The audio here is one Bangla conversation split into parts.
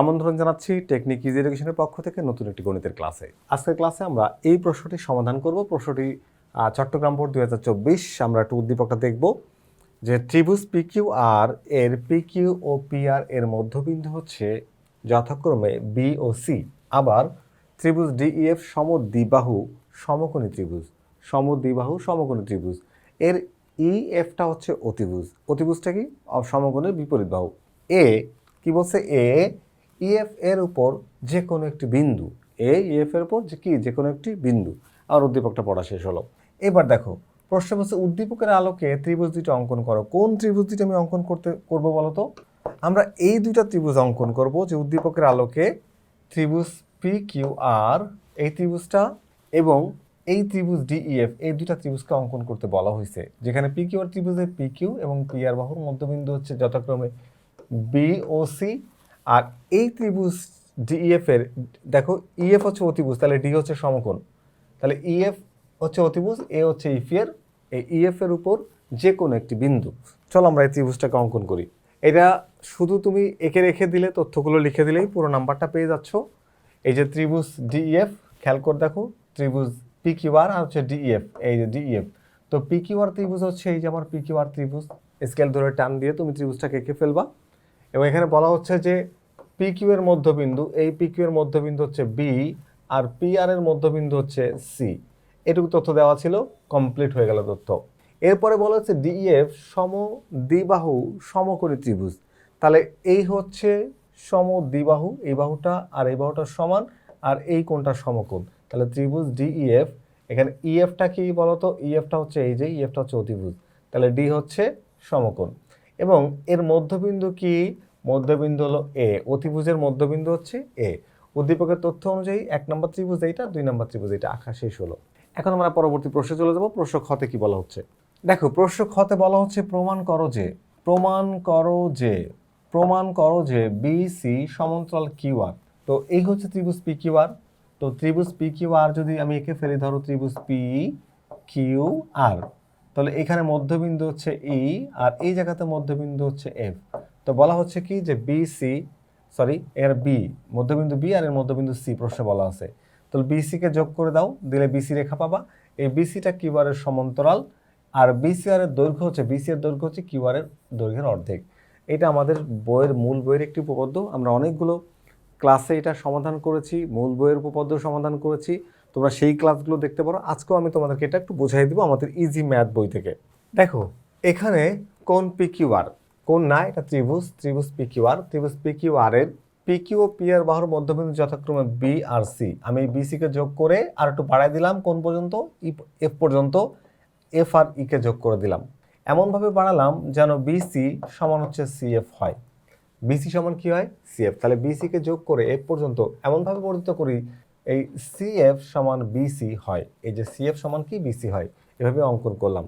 আমন্ত্রণ জানাচ্ছি টেকনিক ইজ এডুকেশনের পক্ষ থেকে নতুন একটি গণিতের ক্লাসে। আজকের ক্লাসে আমরা এই প্রশ্নটি সমাধান করব। প্রশ্নটি চট্টগ্রাম বোর্ড দু হাজার চব্বিশ, আমরা একটু উদ্দীপকটা দেখব যে ত্রিভুজ পিকিউ আর এর পিকিউ ও পিআর এর মধ্যবিন্দু হচ্ছে যথাক্রমে বি ও সি আবার ত্রিভুজ ডিইএফ সমদ্বিবাহু সমকোণী ত্রিভুজ, সমদ্বিবাহু সমকোণী ত্রিভুজ। এর ইএফটা হচ্ছে অতিভুজ। অতিভুজটা কি? সমকোণের বিপরীত বাহু এ কি বলছে? এ ইএফ এর উপর যে কোনো একটি বিন্দু এ ইএফ এর উপর যে কি যে কোনো একটি বিন্দু। আর উদ্দীপকটা পড়া শেষ হলো। এবার দেখো, প্রশ্ন বলছে, উদ্দীপকের আলোকে ত্রিভুজ দুইটা অঙ্কন করো। কোন ত্রিভুজ দুইটা আমি অঙ্কন করতে, করব বলো তো আমরা এই দুইটা ত্রিভুজ অঙ্কন করব যে উদ্দীপকের আলোকে ত্রিভুজ পি কিউ আর এই ত্রিভুজটা এবং এই ত্রিভুজ ডিইএফ এই দুইটা ত্রিভুজকে অঙ্কন করতে বলা হয়েছে। যেখানে পি কিউ আর ত্রিভুজের পি কিউ এবং পি আর বাহুর মধ্যবিন্দু হচ্ছে যথাক্রমে বি ও সি আর এই ত্রিভুজ ডিইএফ এর, দেখো ইএফ হচ্ছে অতিভুজ, তাহলে ডি হচ্ছে সমকোণ। তাহলে ইএফ হচ্ছে অতিভুজ এ হচ্ছে ইফিয়ার এই ইএফ এর উপর যে কোনো একটি বিন্দু। চলো আমরা এই ত্রিভুজটাকে অঙ্কন করি। এটা শুধু তুমি এঁকে রেখে দিলে, তথ্যগুলো লিখে দিলেই পুরো নাম্বারটা পেয়ে যাচ্ছ। এই যে ত্রিভুজ ডিইএফ খেয়াল করে দেখো, ত্রিভুজ পি কিউআর আর হচ্ছে ডিইএফ এই যে ডিইএফ তো পি কিউআর ত্রিভুজ হচ্ছে এই যে আমার পি কিউআর ত্রিভুজ। স্কেল ধরে টান দিয়ে তুমি ত্রিভুজটাকে এঁকে ফেলবা। এবং এখানে বলা হচ্ছে যে পি কিউ এর মধ্যবিন্দু, এই পি কিউ এর মধ্যবিন্দু হচ্ছে বি আর পি আর এর মধ্যবিন্দু হচ্ছে সি এটুকু তথ্য দেওয়া ছিল কমপ্লিট হয়ে গেল তথ্য। এরপরে বলা হচ্ছে ডিইএফ সম দ্বিবাহু সমকোণী ত্রিভুজ। তাহলে এই হচ্ছে সম দ্বিবাহু এই বাহুটা আর এই বাহুটা সমান আর এই কোণটা সমকোণ। তাহলে ত্রিভুজ ডিইএফ এখানে ইএফটা কি বলতো ইএফটা হচ্ছে এই যে ইএফটা হচ্ছে অতিভুজ। তাহলে ডি হচ্ছে সমকোণ। এবং এর মধ্যবিন্দু কি? মধ্যবিন্দু হলো এ অতিভুজের মধ্যবিন্দু হচ্ছে এ উদ্দীপকের তথ্য অনুযায়ী এক নম্বর ত্রিভুজ এইটা, দুই নম্বর ত্রিভুজ এইটা আঁকা শেষ হলো। এখন আমরা পরবর্তী প্রশ্নে চলে যাব, প্রশ্ন খতে কি বলা হচ্ছে? দেখো, প্রশ্ন খতে বলা হচ্ছে প্রমাণ করো যে, প্রমাণ করো যে, প্রমাণ করো যে বি সি সমান্তরাল কিউ আর তো এই হচ্ছে ত্রিভুজ পি কিউ আর তো ত্রিভুজ পি কিউ আর যদি আমি একে ফেলে, ধরো ত্রিভুজ পি কিউ আর তাহলে এখানে মধ্যবিন্দু হচ্ছে ই আর এই জায়গাতে মধ্যবিন্দু হচ্ছে এফ তো বলা হচ্ছে কি যে বি সি সরি এর বি মধ্যবিন্দু বি আর এর মধ্যবিন্দু সি প্রশ্নে বলা আছে। তাহলে বিসিকে যোগ করে দাও, দিলে বিসি রেখা পাবা। এই বিসিটা কিউআরের সমান্তরাল আর বিসিআর এর দৈর্ঘ্য হচ্ছে বিসি এর দৈর্ঘ্য হচ্ছে কিউআর এর দৈর্ঘ্যের অর্ধেক। এটা আমাদের বইয়ের মূল বইয়ের একটি উপপাদ্য। আমরা অনেকগুলো ক্লাসে এটা সমাধান করেছি, মূল বইয়ের উপপাদ্য সমাধান করেছি। তোমরা সেই ক্লাসগুলো দেখতে পারো। আজকেও আমি তোমাদেরকে এটা একটু বোঝাই দিব আমাদের ইজি ম্যাথ বই থেকে। দেখো, এখানে কোন পিকিউআর কোন না, এটা ত্রিভুজ ত্রিভুজ পিকিউআর ত্রিভুজ পিকিউআর এর পিকিউ ও পি এর বাহুর মধ্যবিন্দু যথাক্রমে বি আর সি আমি এই বিসি কে যোগ করে আর একটু বাড়াই দিলাম, কোন পর্যন্ত? এফ পর্যন্ত। এফ আর ই কে যোগ করে দিলাম। এমনভাবে বাড়ালাম যেন বিসি সমান হচ্ছে সিএফ হয়। বিসি সমান কি হয়? সিএফ তাহলে বিসি কে যোগ করে এফ পর্যন্ত এমনভাবে বর্ধিত করি, এই সিএফ সমান বিসি হয়। এই যে সিএফ সমান কি? বিসি হয়। এভাবে অঙ্কন করলাম।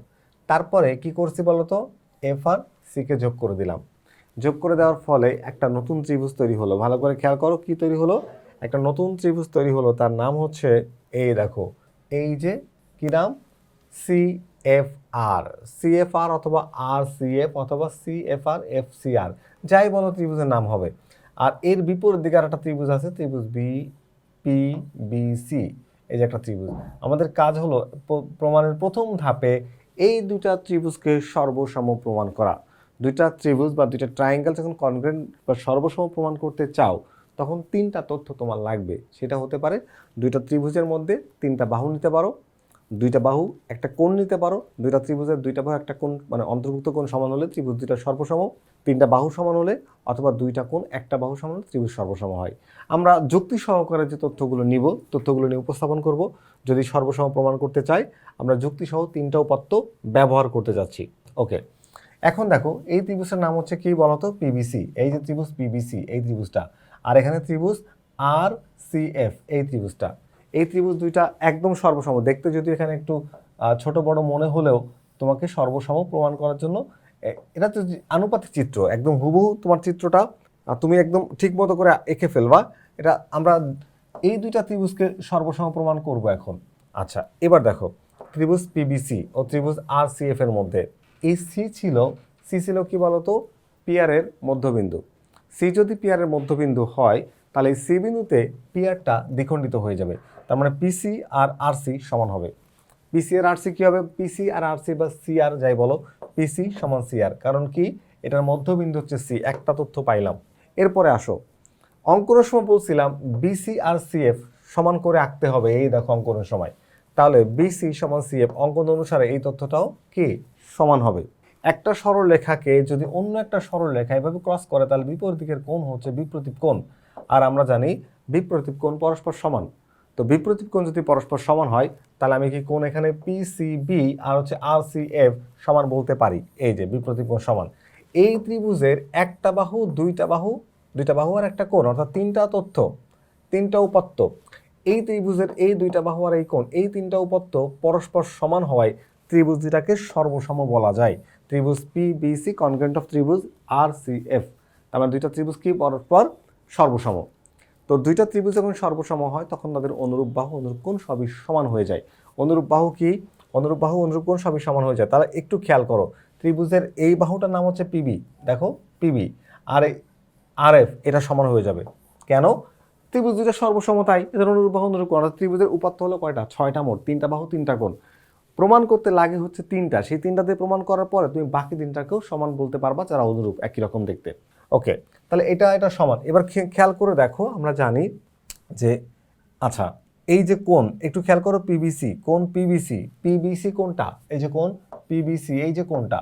তারপরে কি করছি বলতো? এফ আর সি কে যোগ করে দিলাম। যোগ করে দেওয়ার ফলে একটা নতুন ত্রিভুজ তৈরি হলো। ভালো করে খেয়াল করো কি তৈরি হলো? একটা নতুন ত্রিভুজ তৈরি হলো। তার নাম হচ্ছে এই দেখো, এই যে কি নাম? C F R C F R অথবা আর সি এফ অথবা C F R F C R যাই বলো ত্রিভুজের নাম হবে। আর এর বিপরীত দিকে একটা ত্রিভুজ আছে, ত্রিভুজ বি পি বি সি এই যে একটা ত্রিভুজ। আমাদের কাজ হলো প্রমাণের প্রথম ধাপে এই দুটা ত্রিভুজকে সর্বসম প্রমাণ করা। দুইটা ত্রিভুজ বা দুইটা ট্রায়াঙ্গেল যখন কনগ্রেন্ট বা সর্বসম প্রমাণ করতে চাও, তখন তিনটা তথ্য তোমার লাগবে। সেটা হতে পারে দুইটা ত্রিভুজের মধ্যে তিনটা বাহু নিতে পারো, দুইটা বাহু একটা কোণ নিতে পারো, দুইটা ত্রিভুজের দুইটা বাহু একটা কোণ মানে অন্তর্ভুক্ত কোণ সমান হলে ত্রিভুজ দুইটা সর্বসম, তিনটা বাহু সমান হলে অথবা দুইটা কোণ একটা বাহু সমান ত্রিভুজ সর্বসম হয়। আমরা যুক্তি সহকারে যে তথ্যগুলো নিব, তথ্যগুলো নিয়ে উপস্থাপন করব। যদি সর্বসম প্রমাণ করতে চাই, আমরা যুক্তিসহ তিনটা উপাত্ত ব্যবহার করতে যাচ্ছি। ওকে এখন দেখো, এই ত্রিভুজের নাম হচ্ছে কি বলতো? পিবিসি এই যে ত্রিভুজ পিবিসি এই ত্রিভুজটা। আর এখানে ত্রিভুজ আর সি এফ এই ত্রিভুজটা। এই ত্রিভুজ দুইটা একদম সর্বসম। দেখতে যদি এখানে একটু ছোট বড় মনে হলেও তোমাকে সর্বসম প্রমাণ করার জন্য এটা তো আনুপাতিক চিত্র। একদম হুবহু তোমার চিত্রটা তুমি একদম ঠিক মতো করে এঁকে ফেলবা। এটা আমরা এই দুইটা ত্রিভুজকে সর্বসম প্রমাণ করব এখন। আচ্ছা এবার দেখো, ত্রিভুজ পিবিসি ও ত্রিভুজ আর সি এফ এর মধ্যে। এই সি ছিল সি ছিল কি বলতো? পিয়ারের মধ্যবিন্দু। সি যদি পিয়ারের মধ্যবিন্দু হয়, তাহলে এই সি বিন্দুতে পিয়ারটা দ্বিখণ্ডিত হয়ে যাবে। তার মানে পিসি আর আরসি সমান হবে। পিসি আর আরসি কী হবে? পিসি আর আরসি বা সি আর যাই বলো, পিসি সমান সি আর। কারণ কি? এটার মধ্যবিন্দু হচ্ছে সি, একটা তথ্য পাইলাম। এরপরে আসো। অঙ্কনের সময় বলছিলাম, বিসি আর সিএফ সমান করে আঁকতে হবে। এই দেখো অঙ্কনের সময়। তাহলে বিসি সমান সিএফ অঙ্কন অনুসারে এই তথ্যটাও কি? সমান হবে। একটা সরল রেখাকে যদি অন্য একটা সরল রেখা এভাবে ক্রস করে, তাহলে বিপরীত দিকের কোণ হচ্ছে বিপ্রতীপ কোণ। আর আমরা জানি বিপ্রতীপ কোণ পরস্পর সমান। তো বিপ্রতীপ কোণ যদি পরস্পর সমান হয়, তাহলে আমি কি কোণ এখানে পি সি বি আর হচ্ছে আর এফ সমান বলতে পারি? এই যে বিপ্রতীপ কোণ সমান। এই ত্রিভুজের একটা বাহু, দুইটা বাহু দুইটা বাহু আর একটা কোণ, অর্থাৎ তিনটা তথ্য, তিনটা উপাত্ত এই ত্রিভুজের এই দুইটা বাহু আর এই কোণ, এই তিনটা উপাত্ত পরস্পর সমান হওয়ায় ত্রিভুজ দুটাকে সর্বসম বলা যায়। ত্রিভুজ P B C congruent of ত্রিভুজ আর সি এফ তার মানে দুইটা ত্রিভুজ কি? পরস্পর সর্বসম। তো দুইটা ত্রিভুজ যখন সর্বসম হয়, তখন তাদের অনুরূপ বাহু, অনুরূপ কোণ সবই সমান হয়ে যায়। অনুরূপ বাহু কি? অনুরূপ বাহু, অনুরূপ কোণ সবই সমান হয়ে যায়। তাহলে একটু খেয়াল করো, ত্রিভুজের এই বাহুটার নাম হচ্ছে পিবি দেখো পিবি আর আর এফ এটা সমান হয়ে যাবে। কেন? ত্রিভুজ দুইটা সর্বসমতাই এদের অনুরূপ বাহু, অনুরূপ কোণ। ত্রিভুজের উপাত্ত হলো কয়টা? ছয়টা মোট। তিনটা বাহু, তিনটা কোণ। প্রমাণ করতে লাগে হচ্ছে তিনটা। সেই তিনটা দিয়ে প্রমাণ করার পরে তুমি বাকি তিনটাকেও সমান বলতে পারবা যারা অনুরূপ একই রকম দেখতে। ওকে, তাহলে এটা এটা সমান। এবার খেয়াল করে দেখো, আমরা জানি যে আচ্ছা এই যে কোন একটু খেয়াল করো পিবিসি কোন পিবিসি পিবিসি কোনটা এই যে কোন পিবিসি এই যে কোনটা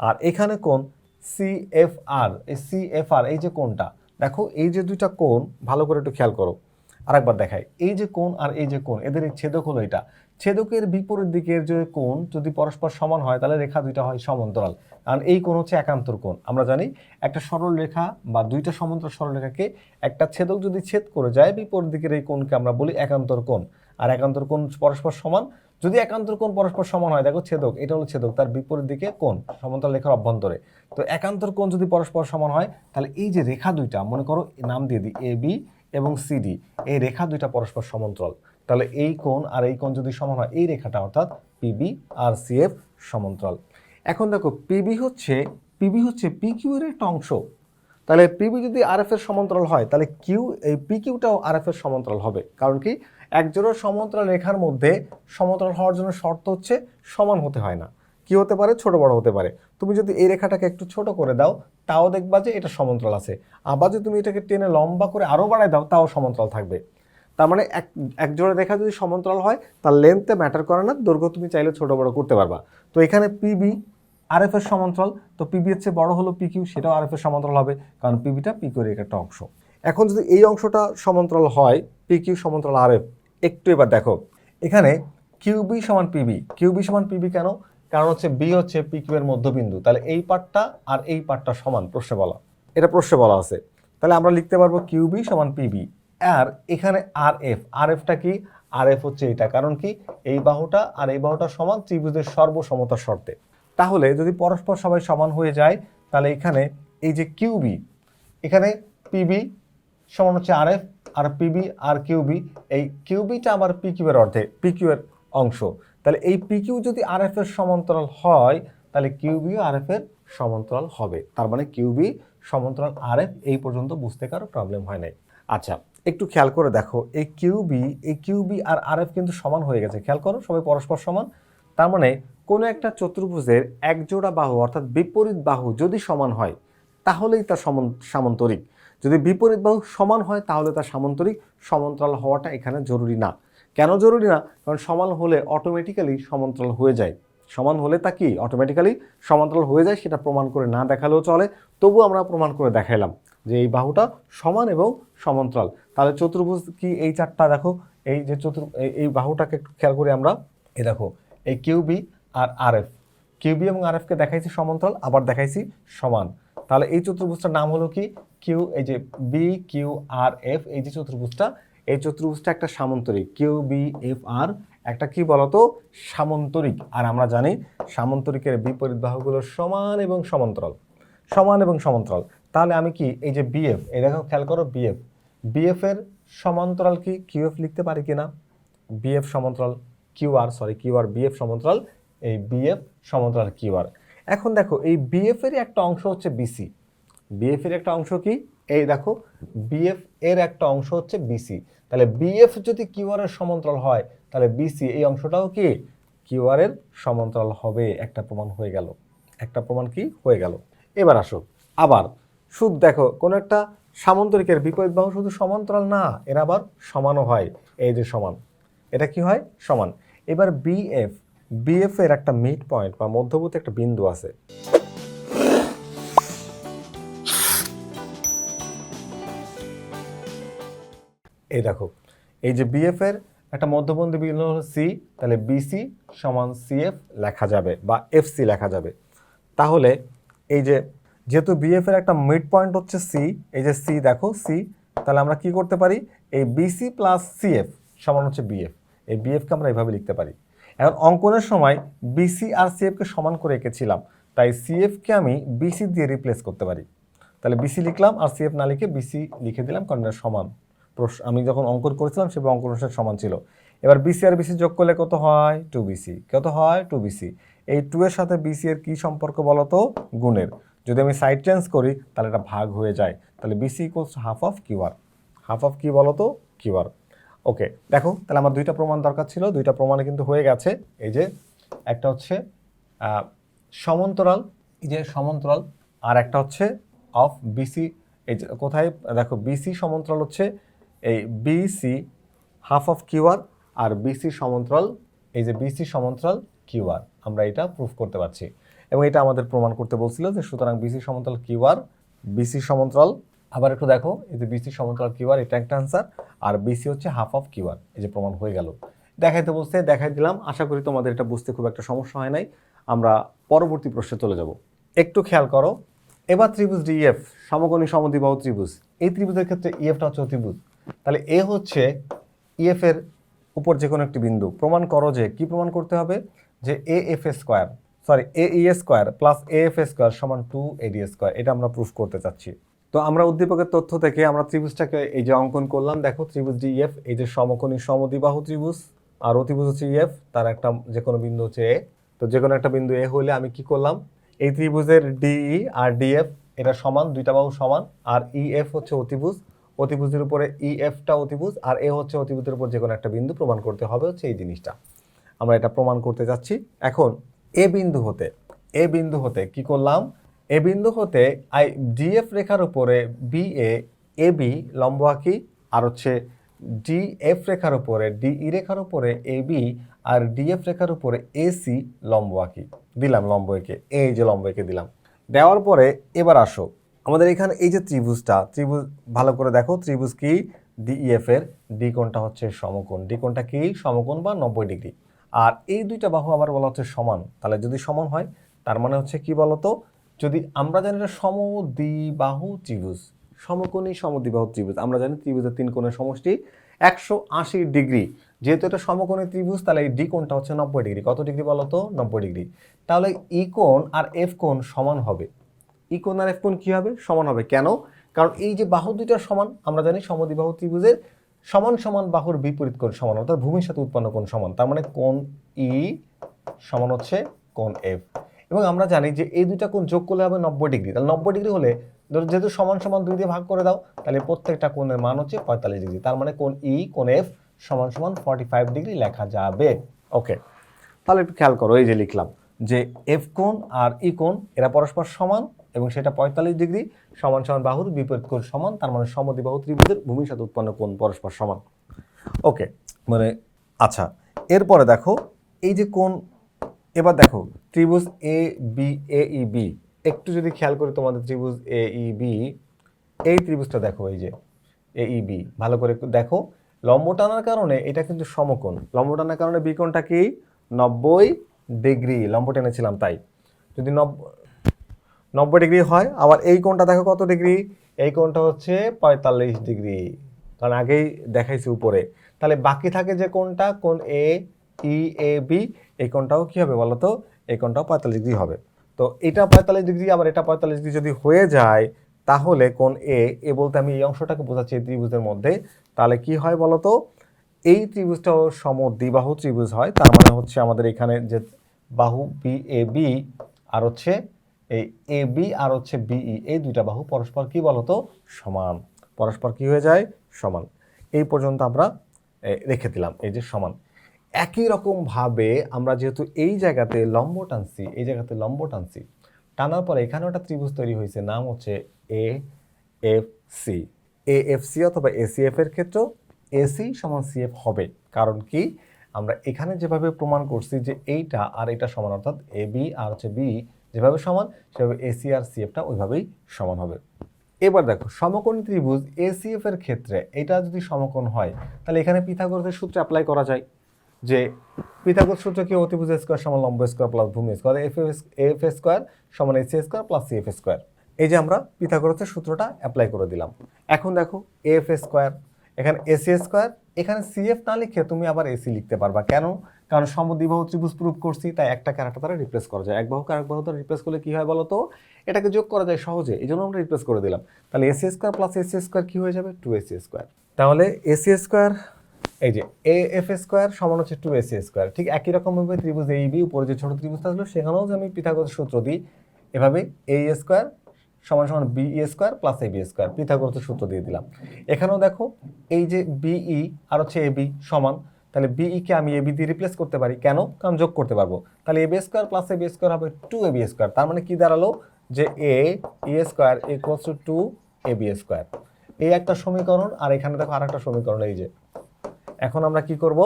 আর এখানে কোন সিএফআর এই সিএফআর এই যে কোনটা দেখো, এই যে দুইটা কোণ, ভালো করে একটু খেয়াল করো। আর একবার দেখায় এই যে কোণ আর এই যে কোণ, এদের এই ছেদক হলো এটা। ছেদকের বিপরীত দিকের যে কোণ যদি পরস্পর সমান হয়, তাহলে রেখা দুইটা হয় সমান্তরাল। কারণ এই কোণ হচ্ছে একান্তর কোণ। আমরা জানি একটা সরল রেখা বা দুইটা সমান্তরাল সরল রেখাকে একটা ছেদক যদি ছেদ করে যায়, বিপরীত দিকের এই কোণকে আমরা বলি একান্তর কোণ। আর একান্তর কোণ পরস্পর সমান, যদি একান্তর কোণ পরস্পর সমান হয়, দেখো ছেদক, এটা হলো ছেদক, তার বিপরীত দিকে কোণ, সমান্তরাল রেখার অভ্যন্তরে। তো একান্তর কোণ যদি পরস্পর সমান হয়, তাহলে এই যে রেখা দুইটা, মনে করো, নাম দিয়ে দিই এ বি এবং সিডি এই রেখা দুইটা পরস্পর সমান্তরাল। তাহলে এই কোণ আর এই কোণ যদি সমান হয়, এই রেখাটা অর্থাৎ পিবি আর সিএফ সমান্তরাল। এখন দেখো পিবি হচ্ছে পিবি হচ্ছে পিকিউ এর একটা অংশ। তাহলে পিবি যদি আর এর সমান্তরাল হয়, তাহলে কিউ এই পি কিউটাও আর এর সমান্তরাল হবে। কারণ কি? একজোড়া সমান্তরাল রেখার মধ্যে সমান্তরাল হওয়ার জন্য শর্ত হচ্ছে সমান হতে হয় না। কি হতে পারে? ছোট বড় হতে পারে। তুমি যদি এই রেখাটাকে একটু ছোট করে দাও, তাও দেখবা যে এটা সমান্তরাল আছে। আবার যদি তুমি এটাকে টেনে লম্বা করে আরও বাড়ায় দাও, তাও সমান্তরাল থাকবে। তার মানে এক এক জোড়া রেখা যদি সমান্তরাল হয়, তার লেন্থে ম্যাটার করে না, দৈর্ঘ্য তুমি চাইলে ছোট বড় করতে পারবা। তো এখানে পিবি আর এফ এর সমান্তরাল তো পিবি এর চেয়ে বড় হলো পিকিউ সেটাও আর এফ এর সমান্তরাল হবে, কারণ পিবিটা পিকিউর একটা অংশ। এখন যদি এই অংশটা সমান্তরাল হয় পিকিউ সমান্তরাল আর এফ একটু এবার দেখো। এখানে কিউবি সমান পিবি কিউবি সমান পিবি কেন? কারণ হচ্ছে বি হচ্ছে পিকিউ এর মধ্যবিন্দু। তাহলে এই পার্টটা আর এই পার্টটা সমান, প্রশ্নে বলা। এটা প্রশ্নে বলা আছে। তাহলে আমরা লিখতে পারব কিউবি সমান পিবি আর এখানে আর এফ আর এফটা কি? আর এফ হচ্ছে এটা। কারণ কি? এই বাহুটা আর এই বাহুটা সমান ত্রিভুজের সর্বসমতার শর্তে। তাহলে যদি পরস্পর সবাই সমান হয়ে যায়, তাহলে এখানে এই যে কিউবি এখানে পিবি সমান হচ্ছে আর এফ আর পিবি আর কিউবি এই কিউবিটা আবার পিকিউ এর অর্ধে পিকিউ এর অংশ। তাহলে এই পিকিউ যদি আর এফ এর সমান্তরাল হয়, তাহলে কিউবিও আর এফ এর সমান্তরাল হবে। তার মানে কিউবি সমান্তরাল আর এফ এই পর্যন্ত বুঝতে কারও প্রবলেম হয় নাই। আচ্ছা। একটু খেয়াল করে দেখো এই কিউবি এই কিউবি আর আর এফ কিন্তু সমান হয়ে গেছে। খেয়াল করো, সবাই পরস্পর সমান। তার মানে কোনো একটা চতুর্ভুজের একজোড়া বাহু অর্থাৎ বিপরীত বাহু যদি সমান হয়, তাহলেই তার সমান- সামান্তরিক। যদি বিপরীত বাহু সমান হয়, তাহলে তার সামান্তরিক। সমান্তরাল হওয়াটা এখানে জরুরি না। কেন জরুরি না? কারণ সমান হলে অটোমেটিক্যালি সমান্তরাল হয়ে যায়। সমান হলে তা কি? অটোমেটিক্যালি সমান্তরাল হয়ে যায়, সেটা প্রমাণ করে না দেখালেও চলে। তবু আমরা প্রমাণ করে দেখাইলাম যে এই বাহুটা সমান এবং সমান্তরাল। তাহলে চতুর্ভুজ কি এই চারটা? দেখো, এই যে চতুর, এই- বাহুটাকে একটু খেয়াল করি আমরা। এই দেখো, এই কিউবি আর আর এফ কিউবি এবং আর এফকে দেখাইছি সমান্তরাল, আবার দেখাইছি সমান। তাহলে এই চতুর্ভুজটার নাম হলো কি? কিউ, এই যে বি, কিউ, আর, এফ, এই যে চতুর্ভুজটা, এই চতুর্ভুজটা একটা সামান্তরিক। কিউ, বি, এফ, আর একটা কি বলতো? সামান্তরিক। আর আমরা জানি সামান্তরিকের বিপরীত বাহুগুলো সমান এবং সমান্তরাল। সমান এবং সমান্তরাল। তাহলে আমি কি? এই যে বিএফ এই দেখো, খেয়াল করো বিএফ বিএফ এর সমান্তরাল কি কিউএফ লিখতে পারি কি কিনা বিএফ সমান্তরাল কিউআর সরি কিউআর বিএফ সমান্তরাল। এই বিএফ সমান্তরাল কিউআর এখন দেখো, এই বিএফ এর একটা অংশ হচ্ছে বিসি বিএফ এর একটা অংশ কি? এই দেখো বিএফ এর একটা অংশ হচ্ছে বিসি তাহলে বিএফ যদি কিউআর এর সমান্তরাল হয়, তাহলে বিসি এই অংশটাও কি? কিউআর এর সমান্তরাল হবে। একটা প্রমাণ হয়ে গেল। একটা প্রমাণ কি? হয়ে গেল। এবার আসো। আবার শুধু দেখো, কোন একটা সামান্তরিকের বিপরীত বাহু শুধু সমান্তরাল না, এরা আবার সমানও হয়। এই যে সমান, এটা কি হয়? সমান। এবার বিএফ বিএফ এর একটা মিড পয়েন্ট বা মধ্যবর্তী একটা বিন্দু আছে। এই দেখো, এই যে বিএফ এর একটা মধ্যবন্ধী বিন্দু হলো সি তাহলে বিসি সমান সিএফ লেখা যাবে বা এফসি লেখা যাবে। তাহলে এই যে যেহেতু বিএফ এর একটা মিড পয়েন্ট হচ্ছে সি এই যে সি দেখো সি তাহলে আমরা কি করতে পারি? এই বিসি প্লাস সিএফ সমান হচ্ছে বিএফ এই বিএফকে আমরা এইভাবে লিখতে পারি। এখন অঙ্কনের সময় বিসি আর সিএফকে সমান করে এঁকেছিলাম তাই সিএফকে আমি বিসি দিয়ে রিপ্লেস করতে পারি। তাহলে বিসি লিখলাম আর সিএফ না লিখে বিসি লিখে দিলাম, কারণ সমান। আমি যখন অঙ্কন করেছিলাম সে অঙ্কন অনুসারে সমান ছিল। এবার বিসি আর বিসি যোগ করলে কত হয়? টু বিসি কত হয়? টু বিসি এই টু এর সাথে বিসি এর কি সম্পর্ক বলো তো? গুণের। যদি আমি সাইড চেঞ্জ করি, তাহলে এটা ভাগ হয়ে যায়। তাহলে BC equals half of QR half of কি বলো তো? কিউআর ওকে দেখো, তাহলে আমার দুইটা প্রমাণ দরকার ছিল। দুইটা প্রমাণে কিন্তু হয়ে গেছে। এই যে, একটা হচ্ছে সমান্তরাল, এই যে সমান্তরাল, আর একটা হচ্ছে অফ বিসি এই যে, কোথায়? দেখো বিসি সমান্তরাল হচ্ছে এই বিসি হাফ অফ কিউআর আর বিসি সমান্তরাল, এই যে বিসি সমান্তরাল কিউআর আমরা এটা প্রুফ করতে পারছি। এবং এটা আমাদের প্রমাণ করতে বলছিল যে সুতরাং বিসি সমান্তরাল কিউআর বিসি সমান্তরাল, আবার একটু দেখো, এই যে বিসি সমান্তরাল কিউআর এটা একটা অ্যান্সার আর বিসি হচ্ছে হাফ অফ কিউআর এই যে প্রমাণ হয়ে গেল। দেখাইতে বলতে দেখাই দিলাম, আশা করি তোমাদের এটা বুঝতে খুব একটা সমস্যা হয় নাই। আমরা পরবর্তী প্রশ্নে চলে যাব। একটু খেয়াল করো, এবার ত্রিভুজ ডিএফ সমকোণী সমদ্বিবাহু ত্রিভুজ, এই ত্রিভুজের ক্ষেত্রে ইএফটা হচ্ছে অতিভুজ তাহলে এ হচ্ছে ইএফ এর উপর যে কোনো একটি বিন্দু। প্রমাণ করো যে কি প্রমাণ করতে হবে? যে A F A square sorry A E square plus A F A square সমান টু এ এডি স্কোয়ার এটা আমরা প্রুফ করতে চাচ্ছি। তো আমরা উদ্দীপকের তথ্য থেকে আমরা ত্রিভুজটাকে এই যে অঙ্কন করলাম, দেখো ত্রিভুজ ডি এফ এই যে সমকোণী সমদ্বিবাহু ত্রিভুজ আর অতিভুজ হচ্ছে ইএফ তার একটা যে কোনো বিন্দু হচ্ছে এ তো যে কোনো একটা বিন্দু এ হলে আমি কি করলাম? এই ত্রিভুজের ডিই আর ডিএফ এটা সমান, দুইটা বাহু সমান, আর ইএফ হচ্ছে অতিভুজ। অতিভুজের উপরে ই এফটা অতিভুজ আর এ হচ্ছে অতিভুজের উপর যে কোনো একটা বিন্দু প্রমাণ করতে হবে হচ্ছে এই জিনিসটা। আমরা এটা প্রমাণ করতে যাচ্ছি। এখন এ বিন্দু হতে এ বিন্দু হতে কি করলাম? এ বিন্দু হতে আই ডিএফ রেখার উপরে বি এ এ বি লম্ব আঁকি আর হচ্ছে ডিএফ রেখার উপরে ডিই রেখার উপরে এ বি আর ডিএফ রেখার উপরে এসি লম্ব আঁকি। দিলাম লম্ব এঁকে, এই যে লম্ব এঁকে দিলাম। দেওয়ার পরে এবার আসো। আমাদের এখানে এই যে ত্রিভুজটা, ত্রিভুজ ভালো করে দেখো, ত্রিভুজ কি? ডিইএফ এর ডি কোণটা হচ্ছে সমকোণ ডি কোণটা কি? সমকোণ বা নব্বই ডিগ্রি। আর এই দুইটা বাহু আবার বলা হচ্ছে সমান। তাহলে যদি সমান হয়, তার মানে হচ্ছে কি বলতো? যদি আমরা জানি এটা সমদ্বিবাহু ত্রিভুজ, সমকোণী সমদ্বিবাহু ত্রিভুজ, আমরা জানি ত্রিভুজের তিন কোণের সমষ্টি একশো আশি ডিগ্রি। যেহেতু এটা সমকোণী ত্রিভুজ, তাহলে এই ডি কোণটা হচ্ছে নব্বই ডিগ্রি। কত ডিগ্রি বলতো? নব্বই ডিগ্রি। তাহলে ই কোণ আর এফ কোণ সমান হবে। ই কোণ আর এফ কোণ কী হবে? সমান হবে। কেন? কারণ এই যে বাহু দুইটা সমান, আমরা জানি সমদ্বিবাহু ত্রিভুজের সমান সমান বাহুর বিপরীত কোণ সমান, অর্থাৎ ভূমির সাথে উৎপন্ন কোণ সমান। তার মানে কোণ ই সমান হচ্ছে কোণ এফ এবং আমরা জানি যে এই দুইটা কোণ যোগ করলে হবে নব্বই ডিগ্রি। তাহলে নব্বই ডিগ্রি হলে ধরো যেহেতু সমান সমান দুই দিয়ে ভাগ করে দাও, তাহলে প্রত্যেকটা কোণের মান হচ্ছে পঁয়তাল্লিশ ডিগ্রি। তার মানে কোণ ই কোণ এফ সমান সমান ফর্টি ফাইভ ডিগ্রি লেখা যাবে। ওকে তাহলে একটু খেয়াল করো, এই যে লিখলাম যে এফ কোণ আর ই কোণ, এরা পরস্পর সমান এবং সেটা পঁয়তাল্লিশ ডিগ্রি সমান সমান বাহুর বিপরীত কোণ সমান, তার মানে সমদ্বিবাহু ত্রিভুজের ভূমির সাথে উৎপন্ন কোণ পরস্পর সমান। ওকে মানে আচ্ছা এরপরে দেখো, এই যে কোণ, এবার দেখো, ত্রিভুজ A B A E B একটু যদি খেয়াল করি তোমাদের ত্রিভুজ এ ই বি এই ত্রিভুজটা দেখো, এই যে এ ই বি ভালো করে একটু দেখো, লম্ব টানার কারণে এটা কিন্তু সমকোণ, লম্ব টানার কারণে বি কোণটা কি? নব্বই ডিগ্রি, লম্ব টেনেছিলাম তাই, যদি নব্বই নব্বই ডিগ্রি হয়, আবার এই কোণটা দেখো কত ডিগ্রি? এই কোণটা হচ্ছে পঁয়তাল্লিশ ডিগ্রি। কারণ আগেই দেখাইছি উপরে। তাহলে বাকি থাকে যে কোণটা, কোণ এ ই এ বি এই কোণটাও কী হবে বলো তো এই কোণটাও পঁয়তাল্লিশ ডিগ্রি হবে। তো এটা পঁয়তাল্লিশ ডিগ্রি, আবার এটা পঁয়তাল্লিশ ডিগ্রি যদি হয়ে যায়, তাহলে কোণ এ এ বলতে আমি এই অংশটাকে বোঝাচ্ছি এই ত্রিভুজের মধ্যে। তাহলে কি হয় বলো তো এই ত্রিভুজটাও সমদ্বিবাহু ত্রিভুজ হয়। তার মানে হচ্ছে আমাদের এখানে যে বাহু বি এ বি আর হচ্ছে এই এ বি আর হচ্ছে বিই এই দুইটা বাহু পরস্পর কি বলতো? সমান। পরস্পর কি হয়ে যায়? সমান। এই পর্যন্ত আমরা রেখে দিলাম, এই যে সমান। একই রকম ভাবে আমরা যেহেতু এই জায়গাতে লম্ব টানছি, এই জায়গাতে লম্ব টানছি, টানার পরে এখানেও একটা ত্রিভুজ তৈরি হয়েছে, নাম হচ্ছে A F C A F C অথবা এসিএফ এর ক্ষেত্রেও এসি সমান সিএফ হবে। কারণ কি? আমরা এখানে যেভাবে প্রমাণ করছি যে এইটা আর এটা সমান, অর্থাৎ এ বি আর হচ্ছে বি যেভাবে সমান, সেভাবে এসি আর সিএফটা ওইভাবেই সমান হবে। এবার দেখো, সমকোণী ত্রিভুজ এসিএফ এর ক্ষেত্রে এটা যদি সমকোণ হয়, তাহলে এখানে পিথাগোরাসের সূত্র অ্যাপ্লাই করা যায় যে পিথাগোরাস সূত্র কি? অতিভুজ স্কোয়ার সমান লম্ব স্কোয়ার প্লাস ভূমি স্কোয়ার এফ এফ স্কোয়ার সমান AC square plus CF square এই যে আমরা পিথাগোরাসের সূত্রটা অ্যাপ্লাই করে দিলাম। এখন দেখো এফ স্কোয়ার এখানে এসি স্কোয়ার এখানে সিএফ না লিখে তুমি আবার এসি লিখতে পারবা। কেন? কারণ সমদ্বিবাহু ত্রিভুজ প্রুফ করছি, তাই একটা ক্যারেক্টার দ্বারা রিপ্লেস করা যায়। এক বাহুকে আরেক বাহু দ্বারা রিপ্লেস করলে কী হয় বলো তো? এটাকে যোগ করা যায় সহজে এই জন্য আমরা রিপ্লেস করে দিলাম। তাহলে AC square plus AC square কী হয়ে যাবে? টু এসি স্কোয়ার তাহলে এসি স্কোয়ার এই যে এ এফ স্কোয়ার সমান হচ্ছে টু এসি স্কোয়ার ঠিক একই রকমভাবে ত্রিভুজ এই বি উপরে যে ছোটো ত্রিভুজ থাকল সেখানেও যে আমি পিথাগোরাস সূত্র দিই, এভাবে এ স্কোয়ার সমান সমান B square plus A B square পিথাগোরাসের সূত্র দিয়ে দিলাম। এখানেও দেখো, এই যে বিই আর হচ্ছে এ বি সমান, তাহলে বিই কে আমি এ বি দিয়ে রিপ্লেস করতে পারি। কেন? কারণ যোগ করতে পারব। তাহলে A B square plus A B square হবে টু এ বি স্কোয়ার তার মানে কি দাঁড়াল? যে A E square equals to two A B square এই একটা সমীকরণ, আর এখানে দেখো আর একটা সমীকরণ, এই যে। এখন আমরা কি করব?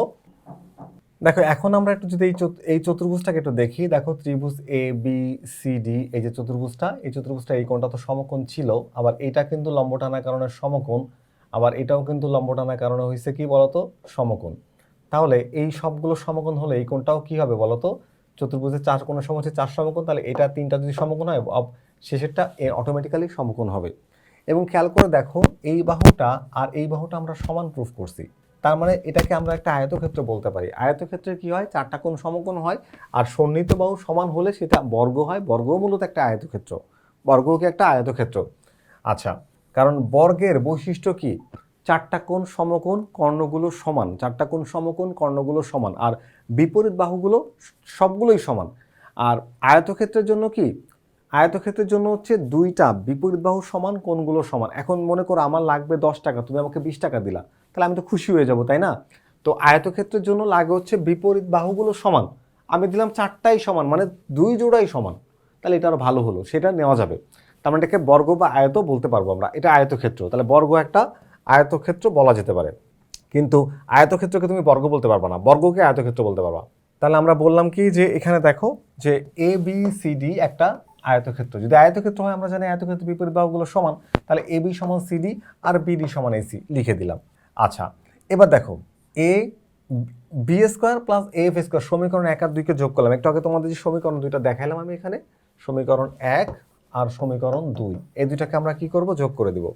দেখো, এখন আমরা একটু যদি এই এই চতুর্ভুজটাকে একটু দেখি, দেখো ত্রিভুজ এ বি সি ডি এই যে চতুর্ভুজটা, এই চতুর্ভুজটা এই কোণটা তো সমকোণ ছিল, আবার এটা কিন্তু লম্ব টানার কারণে সমকোণ, আবার এটাও কিন্তু লম্ব টানার কারণে হয়েছে কি বলতো? সমকোণ। তাহলে এই সবগুলো সমকোণ হলে এই কোণটাও কি হবে বলতো? চতুর্ভুজের চার কোণের সম হচ্ছে চার সমকোণ, তাহলে এটা তিনটা যদি সমকোণ হয় শেষেরটা অটোমেটিক্যালি সমকোণ হবে। এবং খেয়াল করে দেখো, এই বাহুটা আর এই বাহুটা আমরা সমান প্রুফ করছি। তার মানে এটাকে আমরা একটা আয়তক্ষেত্র বলতে পারি। আয়তক্ষেত্রে কি হয়? চারটা কোণ সমকোণ হয় আর সন্নিহিত বাহু সমান হলে সেটা বর্গ হয়। বর্গ মূলত একটা আয়তক্ষেত্র। বর্গ কি একটা আয়তক্ষেত্র? আচ্ছা কারণ বর্গের বৈশিষ্ট্য কি? চারটা কোণ সমকোণ কর্ণগুলো সমান। চারটা কোণ সমকোণ কর্ণগুলো সমান। আর বিপরীত বাহুগুলো সবগুলোই সমান। আর আয়তক্ষেত্রের জন্য কি? আয়তক্ষেত্রের জন্য হচ্ছে দুইটা বিপরীত বাহু সমান কোনগুলো সমান। এখন মনে করো আমার লাগবে দশ টাকা, তুমি আমাকে বিশ টাকা দিলা, তাহলে আমি তো খুশি হয়ে যাব, তাই না? তো আয়তক্ষেত্রের জন্য লাগে হচ্ছে বিপরীত বাহুগুলো সমান। আমি দিলাম চারটাই সমান মানে দুই জোড়াই সমান। তাহলে এটা আরও ভালো হলো, সেটা নেওয়া যাবে। তার মানে এটাকে বর্গ বা আয়ত বলতে পারব আমরা, এটা আয়তক্ষেত্র। তাহলে বর্গ একটা আয়তক্ষেত্র বলা যেতে পারে। কিন্তু আয়তক্ষেত্রকে তুমি বর্গ বলতে পারবা না, বর্গকে আয়তক্ষেত্র বলতে পারবা। তাহলে আমরা বললাম কি যে এখানে দেখো যে এ বি সি ডি একটা আয়তক্ষেত্র। যদি আয়তক্ষেত্র হয়, আমরা জানি আয়তক্ষেত্র বিপরীত বাহুগুলো সমান, তাহলে এ বি সমান সিডি আর বিডি সমান এসি লিখে দিলাম। আচ্ছা এবার দেখো A B square plus A F square সমীকরণ এক আর দুইকে যোগ করলাম। একটু আগে তোমাদের যে সমীকরণ দুইটা দেখাইলাম আমি এখানে, সমীকরণ এক আর সমীকরণ দুই। এই দুইটাকে আমরা কি করব? যোগ করে দিব।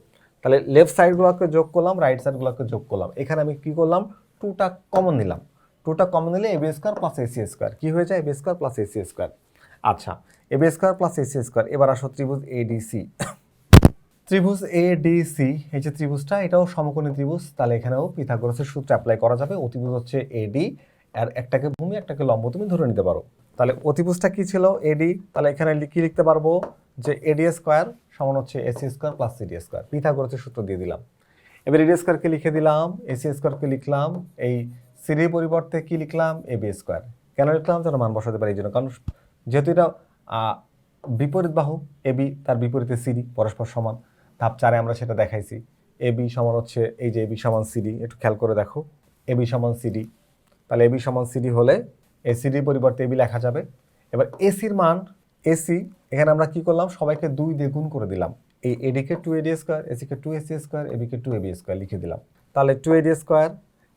তাহলে লেফট সাইডগুলোকে যোগ করলাম রাইট সাইডগুলোকে যোগ করলাম। এখানে আমি কি করলাম? টুটা কমন নিলাম। টুটা কমন নিলে A AB square plus AC square কি হয়ে যায়? AB square plus AC square আচ্ছা AB square plus AC square এবার আসো ত্রিভুজ এডিসি ত্রিভুজ এ ডি সি এই যে ত্রিভুজটা, এটাও সমকোণী ত্রিভুজ, তাহলে এখানেও পিথাগোরাসের সূত্র অ্যাপ্লাই করা যাবে। অতিভুজ হচ্ছে এডি আর একটাকে ভূমি, একটাকে লম্ব, তুমি ধরে নিতে পারো। তাহলে অতিভুজটা কি ছিল এডি তাহলে এখানে কি লিখতে পারব? যে এডি স্কোয়ার সমান হচ্ছে AC square plus CD square পিথাগোরাসের সূত্র দিয়ে দিলাম। এবার এডি স্কোয়ারকে লিখে দিলাম। এসি স্কোয়ারকে লিখলাম। এই সিডির পরিবর্তে কি লিখলাম? এ বি স্কোয়ার কেন লিখলাম? যেন মান বসাতে পারি, এই জন্য। কারণ যেহেতু এটা বিপরীত বাহু এবি তার বিপরীতে সিডি পরস্পর সমান। ধাপ চারে আমরা সেটা দেখাইছি। এ, বি সমান হচ্ছে এই যে এ, বি সমান সিডি একটু খেয়াল করে দেখো। এ, বি সমান সিডি তাহলে এ, বি সমান সিডি হলে এ সিডির পরিবর্তে এবি লেখা যাবে। এবার এসির মান এসি এখানে আমরা কি করলাম? সবাইকে দুই দিয়ে গুণ করে দিলাম। এই এডিকে টু এডি স্কোয়ার এসিকে টু এসি স্কোয়ার এবিকে টু এবি স্কোয়ার লিখে দিলাম। তাহলে টু এডি স্কোয়ার,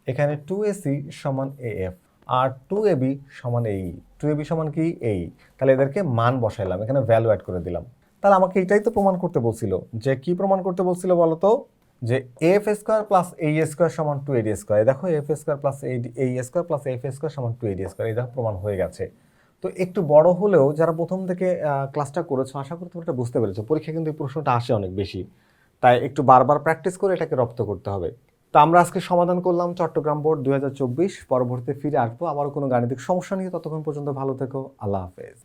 এখানে টু এসি সমান এ, এফ। আর টু এবি সমান এই টু এবি সমান কি এই? তাহলে এদেরকে মান বসাইলাম, এখানে ভ্যালু অ্যাড করে দিলাম। তাহলে আমাকে এটাই তো প্রমাণ করতে বলছিল। যে কি প্রমাণ করতে বলছিল বলতো? যে এফ স্কোয়ার প্লাস এই স্কোয়ার সমান টু এডি স্কোয়ার দেখো এফ স্কোয়ার প্লাস এই স্কোয়ার প্লাস এফ স্কোয়ার সমান টু এডি স্কোয়ার দেখো, প্রমাণ হয়ে গেছে। তো একটু বড় হলেও যারা প্রথম থেকে ক্লাসটা করেছ, আশা করি তোমরা বুঝতে পেরেছ। পরীক্ষা কিন্তু এই প্রশ্নটা আসে অনেক বেশি। তাই একটু বারবার প্র্যাকটিস করে এটাকে রপ্ত করতে হবে। তো আমরা আজকে সমাধান করলাম চট্টগ্রাম বোর্ড দুই পরবর্তীতে ফিরে আসব। আবারও কোনো গাণিতিক সমস্যা নিয়ে। ততক্ষণ পর্যন্ত ভালো থেকো। আল্লাহ হাফেজ।